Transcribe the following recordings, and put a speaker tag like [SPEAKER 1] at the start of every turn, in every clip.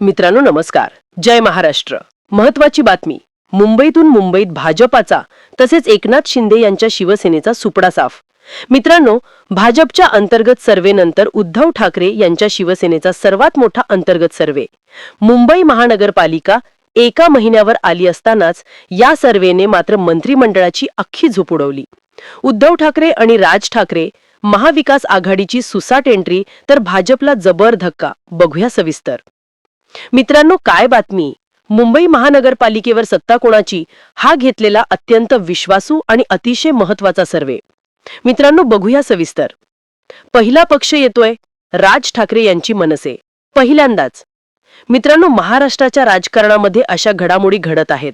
[SPEAKER 1] मित्रांनो नमस्कार. जय महाराष्ट्र. महत्वाची बातमी. मुंबईतून मुंबईत भाजपाचा तसेच एकनाथ शिंदे यांच्या शिवसेनेचा सुपडा साफ. मित्रांनो भाजपच्या अंतर्गत सर्वेनंतर उद्धव ठाकरे यांच्या शिवसेनेचा सर्वात मोठा अंतर्गत सर्वे. मुंबई महानगरपालिका एका महिन्यावर आली असतानाच या सर्वेने मात्र मंत्रिमंडळाची अख्खी झोप उडवली. उद्धव ठाकरे आणि राज ठाकरे महाविकास आघाडीची सुसाट एंट्री तर भाजपला जबर धक्का. बघूया सविस्तर. मित्रांनो काय बातमी? मुंबई महानगरपालिकेवर सत्ता कोणाची? हा घेतलेला अत्यंत विश्वासू आणि अतिशय महत्त्वाचा सर्वे. मित्रांनो बघूया सविस्तर. पहिला पक्ष येतोय राज ठाकरे यांची मनसे. पहिल्यांदाच. मित्रांनो महाराष्ट्राच्या राजकारणामध्ये अशा घडामोडी घडत आहेत.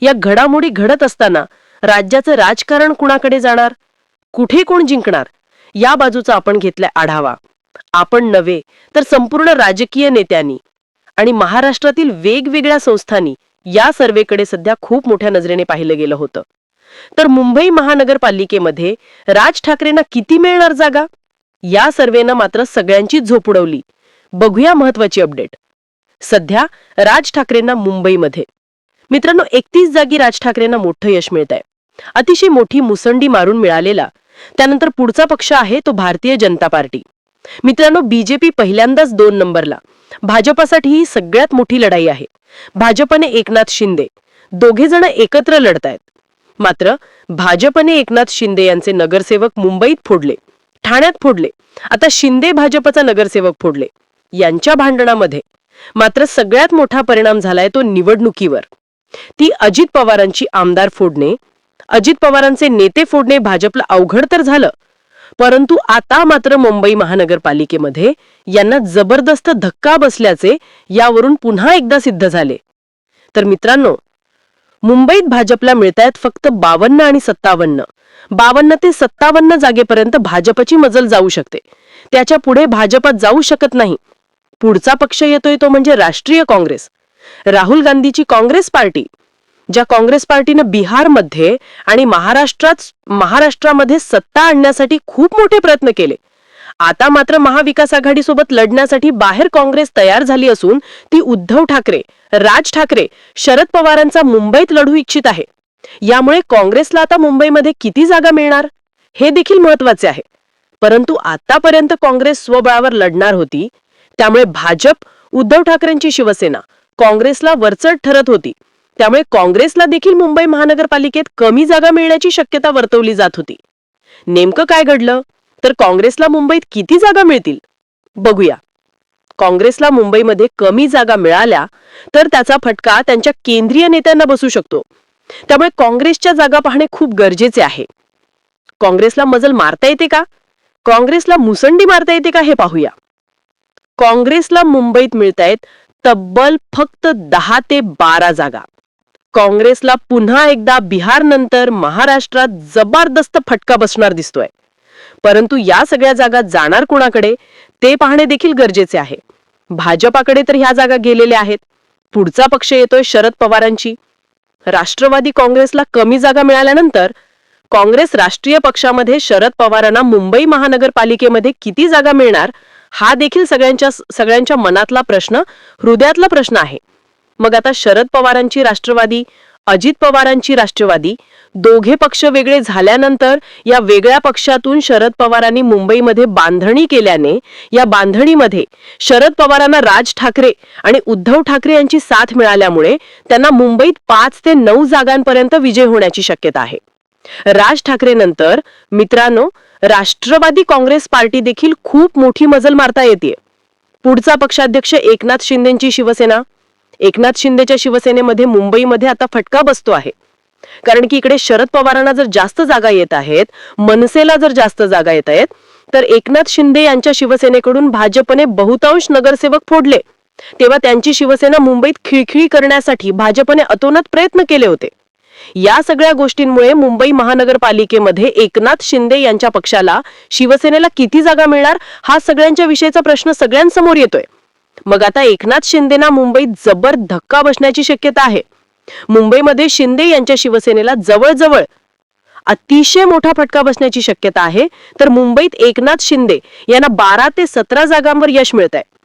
[SPEAKER 1] या घडामोडी घडत असताना राज्याचं राजकारण कुणाकडे जाणार? कुठे कोण जिंकणार? या बाजूचा आपण घेतलाय आढावा. आपण नव्हे तर संपूर्ण राजकीय नेत्यांनी आणि महाराष्ट्रातील वेगवेगळ्या संस्थांनी या सर्वेकडे सध्या खूप मोठ्या नजरेने पाहिलं गेलं होतं. तर मुंबई महानगरपालिकेमध्ये राज ठाकरेंना किती मिळणार जागा? या सर्वेनं मात्र सगळ्यांचीच झोप उडवली. बघूया महत्वाची अपडेट. सध्या राज ठाकरेंना मुंबईमध्ये. मित्रांनो एकतीस जागी राज ठाकरेंना मोठं यश मिळत आहे अतिशय मोठी मुसंडी मारून मिळालेला त्यानंतर पुढचा पक्ष आहे तो भारतीय जनता पार्टी. मित्रांनो बीजेपी पहिल्यांदाच दोन नंबरला. भाजपासाठी ही सगळ्यात मोठी लढाई आहे. भाजपने एकनाथ शिंदे. दोघे जण एकत्र लढतायत. मात्र भाजपने एकनाथ शिंदे यांचे नगरसेवक मुंबईत फोडले. ठाण्यात फोडले. आता शिंदे भाजपचा नगरसेवक फोडले. यांच्या भांडणामध्ये. मात्र सगळ्यात मोठा परिणाम झालाय तो निवडणुकीवर. ती अजित पवारांची आमदार फोडणे. अजित पवारांचे नेते फोडणे भाजपला अवघड तर झालं परंतु आता मात्र मुंबई महानगरपालिकेमध्ये यांना जबरदस्त धक्का बसल्याचे यावरून पुन्हा एकदा सिद्ध झाले. तर मित्रांनो मुंबईत भाजपला मिळतायत फक्त बावन्न आणि सत्तावन्न. बावन्न ते सत्तावन्न जागेपर्यंत भाजपची मजल जाऊ शकते. त्याच्या पुढे भाजपात जाऊ शकत नाही. पुढचा पक्ष येतोय तो म्हणजे राष्ट्रीय काँग्रेस. राहुल गांधीची काँग्रेस पार्टी. ज्या काँग्रेस पार्टीनं बिहारमध्ये आणि महाराष्ट्रात महाराष्ट्रामध्ये सत्ता आणण्यासाठी खूप मोठे प्रयत्न केले. आता मात्र महाविकास आघाडीसोबत लढण्यासाठी बाहेर काँग्रेस तयार झाली असून ती उद्धव ठाकरे राज ठाकरे शरद पवारांचा मुंबईत लढू इच्छित आहे. यामुळे काँग्रेसला आता मुंबईमध्ये किती जागा मिळणार? हे देखील महत्त्वाचे आहे. परंतु आतापर्यंत काँग्रेस स्वबळावर लढणार होती त्यामुळे भाजप उद्धव ठाकरेंची शिवसेना काँग्रेसला वरचढ ठरत होती. त्यामुळे काँग्रेसला देखील मुंबई महानगरपालिकेत कमी जागा मिळण्याची शक्यता वर्तवली जात होती. नेमकं काय घडलं? तर काँग्रेसला मुंबईत किती जागा मिळतील? बघूया. काँग्रेसला मुंबईमध्ये कमी जागा मिळाल्या तर त्याचा फटका त्यांच्या केंद्रीय नेत्यांना बसू शकतो. त्यामुळे काँग्रेसच्या जागा पाहणे खूप गरजेचे आहे. काँग्रेसला मजल मारता येते का? काँग्रेसला मुसंडी मारता येते का हे पाहूया. काँग्रेसला मुंबईत मिळतायत तब्बल फक्त दहा ते बारा जागा. काँग्रेसला पुन्हा एकदा बिहार नंतर महाराष्ट्रात जबरदस्त फटका बसणार दिसतोय. परंतु या सगळ्या जागा जाणार कुणाकडे ते पाहणे देखील गरजेचे आहे. भाजपाकडे तर ह्या जागा गेलेल्या आहेत. पुढचा पक्ष येतोय शरद पवारांची. राष्ट्रवादी काँग्रेसला कमी जागा मिळाल्यानंतर काँग्रेस राष्ट्रीय पक्षामध्ये शरद पवारांना मुंबई महानगरपालिकेमध्ये किती जागा मिळणार हा देखील सगळ्यांच्या सगळ्यांच्या मनातला प्रश्न हृदयातला प्रश्न आहे. मग आता शरद पवारांची राष्ट्रवादी अजित पवारांची राष्ट्रवादी दोघे पक्ष वेगळे झाल्यानंतर या वेगळ्या पक्षातून शरद पवारांनी मुंबईमध्ये बांधणी केल्याने या बांधणीमध्ये शरद पवारांना राज ठाकरे आणि उद्धव ठाकरे यांची साथ मिळाल्यामुळे त्यांना मुंबईत पाच ते नऊ जागांपर्यंत विजय होण्याची शक्यता आहे. राज ठाकरे नंतर मित्रांनो राष्ट्रवादी काँग्रेस पार्टी देखील खूप मोठी मजल मारता येते पुढचा पक्षाध्यक्ष एकनाथ शिंदेची शिवसेना एकनाथ शिंदेच्या शिवसेनेमध्ये मुंबईमध्ये आता फटका बसतो आहे. कारण की इकडे शरद पवारांना जर जास्त जागा येत आहेत मनसेला जर जास्त जागा येत आहेत तर एकनाथ शिंदे यांच्या शिवसेनेकडून भाजपने बहुतांश नगरसेवक फोडले. तेव्हा त्यांची शिवसेना मुंबईत खिळखिळी करण्यासाठी भाजपने अतोनात प्रयत्न केले होते. या सगळ्या गोष्टींमुळे मुंबई महानगरपालिकेमध्ये एकनाथ शिंदे यांच्या पक्षाला शिवसेनेला किती जागा मिळणार हा सगळ्यांच्या विषयीचा प्रश्न सगळ्यांसमोर येतोय. मग आता एकनाथ शिंदेना मुंबईत जबर धक्का बसण्याची शक्यता आहे. मुंबईमध्ये शिंदे यांच्या शिवसेनेला जवळजवळ अतिशय मोठा फटका बसण्याची शक्यता आहे. तर मुंबईत एकनाथ शिंदे यांना बारा ते सतरा जागांवर यश मिळत आहे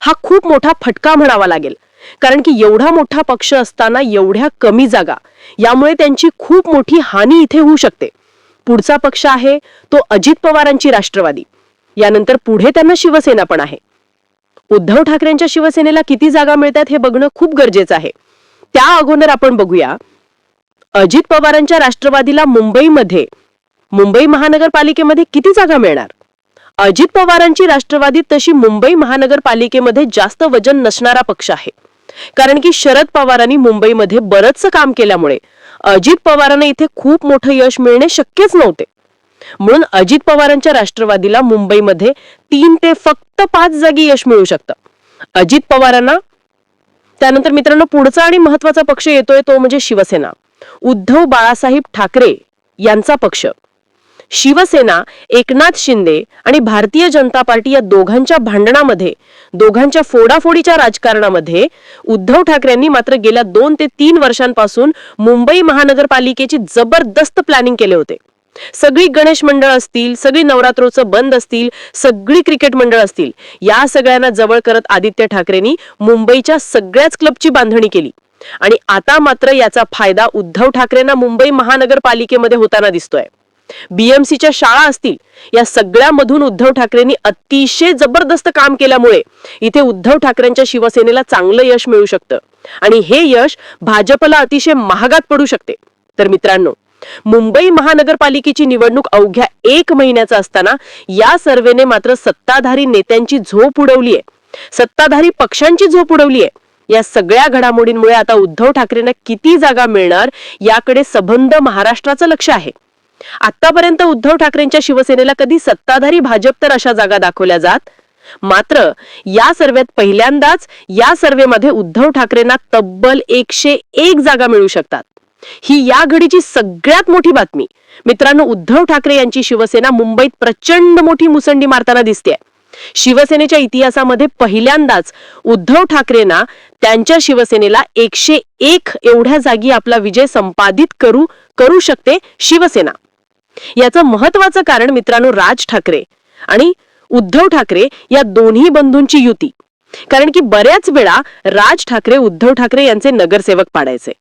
[SPEAKER 1] हा खूप मोठा फटका म्हणावा लागेल. कारण की एवढा मोठा पक्ष असताना एवढ्या कमी जागा यामुळे त्यांची खूप मोठी हानी इथे होऊ शकते. पुढचा पक्ष आहे तो अजित पवारांची राष्ट्रवादी. यानंतर पुढे त्यांना शिवसेना पण आहे. उद्धव ठाकरेंच्या शिवसेनेला किती जागा मिळतात हे बघणं खूप गरजेचं आहे. त्या अगोदर आपण बघूया. अजित पवारांच्या राष्ट्रवादीला मुंबईमध्ये मुंबई महानगरपालिकेमध्ये किती जागा मिळणार? अजित पवारांची राष्ट्रवादी तशी मुंबई महानगरपालिकेमध्ये जास्त वजन नसणारा पक्ष आहे. कारण की शरद पवारांनी मुंबईमध्ये बरंचसं काम केल्यामुळे अजित पवारांना इथे खूप मोठं यश मिळणे शक्यच नव्हते. म्हणून अजित पवारांच्या राष्ट्रवादीला मुंबईमध्ये तीन ते फक्त पाच जागी यश मिळू शकतं. अजित पवारांना त्यानंतर मित्रांनो पुढचा आणि महत्त्वाचा पक्ष येतोय तो म्हणजे शिवसेना. उद्धव बाळासाहेब ठाकरे यांचा पक्ष. शिवसेना एकनाथ शिंदे आणि भारतीय जनता पार्टी या दोघांच्या भांडणामध्ये दोघांच्या फोडाफोडीच्या राजकारणामध्ये उद्धव ठाकरेंनी मात्र गेल्या दोन ते तीन वर्षांपासून मुंबई महानगरपालिकेची जबरदस्त प्लॅनिंग केले होते. सगळी गणेश मंडळ असतील सगळी नवरात्रोत्सव बंद असतील सगळी क्रिकेट मंडळ असतील. या सगळ्यांना जवळ करत आदित्य ठाकरेंनी मुंबईच्या सगळ्याच क्लबची बांधणी केली. आणि आता मात्र याचा फायदा उद्धव ठाकरेंना मुंबई महानगरपालिकेमध्ये होताना दिसतोय. बीएमसीच्या शाळा असतील या सगळ्यामधून उद्धव ठाकरेंनी अतिशय जबरदस्त काम केल्यामुळे इथे उद्धव ठाकरेंच्या शिवसेनेला चांगलं यश मिळू शकतं. आणि हे यश भाजपला अतिशय महागात पडू शकते. तर मित्रांनो मुंबई महानगरपालिकेची निवडणूक अवघ्या एक महिन्याचा असताना या सर्वेने मात्र सत्ताधारी नेत्यांची झोप उडवली आहे सत्ताधारी पक्षांची झोप उडवली आहे या सगळ्या घडामोडींमुळे आता उद्धव ठाकरेंना किती जागा मिळणार याकडे सबंध महाराष्ट्राचं लक्ष आहे. आतापर्यंत उद्धव ठाकरेंच्या शिवसेनेला कधी सत्ताधारी भाजप तर अशा जागा दाखवल्या जात? मात्र या सर्वेत पहिल्यांदाच या सर्वेमध्ये उद्धव ठाकरेंना तब्बल एकशे एक जागा मिळू शकतात. ही या घडीची सगळ्यात मोठी बातमी. मित्रांनो उद्धव ठाकरे यांची शिवसेना मुंबईत प्रचंड मोठी मुसंडी मारताना दिसते शिवसेनेच्या इतिहासामध्ये पहिल्यांदाच उद्धव ठाकरेंना त्यांच्या शिवसेनेला एकशे एक एवढ्या जागी आपला विजय संपादित करू करू शकते शिवसेना. याचं महत्वाचं कारण मित्रांनो राज ठाकरे आणि उद्धव ठाकरे या दोन्ही बंधूंची युती. कारण की बऱ्याच वेळा राज ठाकरे उद्धव ठाकरे यांचे नगरसेवक पाडायचे.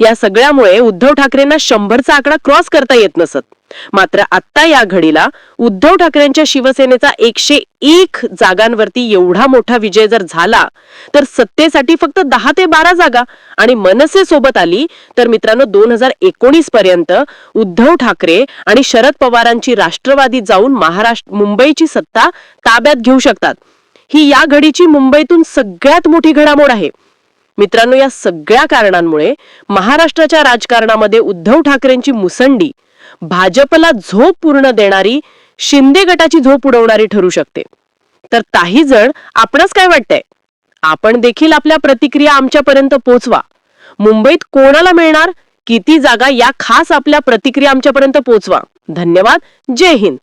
[SPEAKER 1] या सगळ्यामुळे उद्धव ठाकरेंना शंभरचा आकडा क्रॉस करता येत नसत. मात्र आता या घडीला उद्धव ठाकरेंच्या शिवसेनेचा एकशे एक जागांवरती एवढा मोठा विजय जर झाला तर सत्तेसाठी फक्त दहा ते बारा जागा आणि मनसे सोबत आली तर मित्रांनो दोन हजार एकोणीस पर्यंत उद्धव ठाकरे आणि शरद पवारांची राष्ट्रवादी जाऊन महाराष्ट्र मुंबईची सत्ता ताब्यात घेऊ शकतात. ही या घडीची मुंबईतून सगळ्यात मोठी घडामोड आहे. मित्रांनो या सगळ्या कारणांमुळे महाराष्ट्राच्या राजकारणामध्ये उद्धव ठाकरेंची मुसंडी भाजपला झोप पूर्ण देणारी शिंदे गटाची झोप उडवणारी ठरू शकते. तर काही जण आपणच काय वाटतंय? आपण देखील आपल्या प्रतिक्रिया आमच्यापर्यंत पोहोचवा मुंबईत कोणाला मिळणार? किती जागा या खास आपल्या प्रतिक्रिया आमच्यापर्यंत पोहोचवा धन्यवाद. जय हिंद.